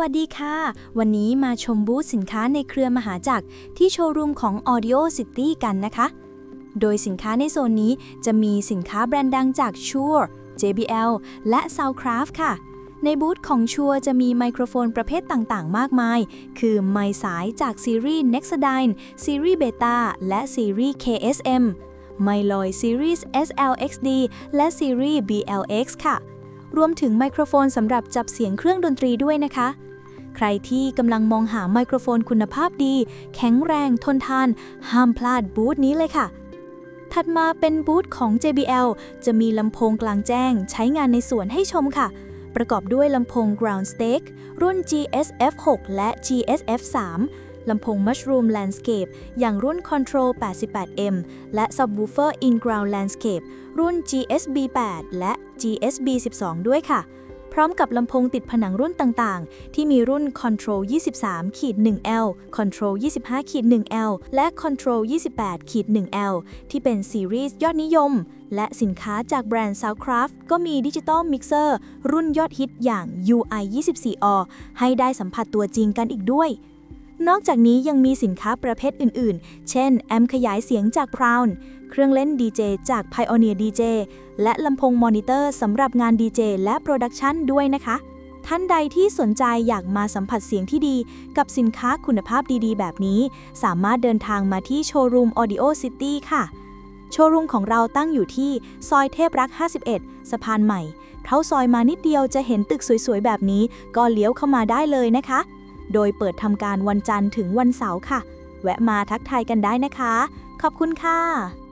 วัสดีค่ะ วันนี้มาชมบูธสินค้าในเครือมหาจักรที่โชว์รูมของ Audio City กันนะคะ โดยสินค้าในโซนนี้จะมีสินค้าแบรนด์ดังจาก Shure JBL และ Soundcraft ค่ะ ในบูธของ Shure จะมีไมโครโฟนประเภทต่างๆ มากมาย คือไมสายจากซีรีส์ Nexadyne ซีรีส์ Beta และซีรีส์ KSM ไมลอยซีรีส์ SLXD และซีรีส์ BLX ค่ะ รวมถึงไมโครโฟนสำหรับจับเสียงเครื่องดนตรีด้วยนะคะ ใครที่กำลังมองหาไมโครโฟนคุณภาพดี แข็งแรงทนทาน ห้ามพลาดบูธนี้เลยค่ะ ถัดมาเป็นบูธของ JBL จะมีลำโพงกลางแจ้ง ใช้งานในสวนให้ชมค่ะ ประกอบด้วยลำโพง Ground Stake รุ่น GSF 6 และ GSF 3 ลำโพง Mushroom Landscape อย่างรุ่น Control 88M และ Subwoofer In Ground Landscape รุ่น GSB 8 และ GSB 12 ด้วยค่ะ พร้อมกับลำโพงติดผนังรุ่นต่างๆ ที่มีรุ่น Control 23ขีด 1L Control 25ขีด 1L และ Control 28ขีด 1L ที่เป็นซีรีส์ยอดนิยม และสินค้าจากแบรนด์ Soundcraft ก็มีดิจิตอลมิกเซอร์รุ่นยอดฮิตอย่าง UI 24O ให้ได้สัมผัสตัวจริงกันอีกด้วย นอกจากนี้ยังมีสินค้าประเภทอื่น ๆ เช่น แอมขยายเสียงจาก Crown เครื่องเล่น DJ จาก Pioneer DJ และลำโพงมอนิเตอร์สำหรับงาน DJ และโปรดักชันด้วยนะคะ ท่านใดที่สนใจอยากมาสัมผัสเสียงที่ดี กับสินค้าคุณภาพดีๆ แบบนี้ สามารถเดินทางมาที่โชว์รูม Audio City ค่ะ โชว์รูมของเราตั้งอยู่ที่ซอยเทพรัก 51 สะพานใหม่ เข้าซอยมานิดเดียวจะเห็นตึกสวยๆ แบบนี้ ก็เลี้ยวเข้ามาได้เลยนะคะ โดยเปิดทำการวันจันทร์ถึงวันเสาร์ค่ะ แวะมาทักทายกันได้นะคะ ขอบคุณค่ะ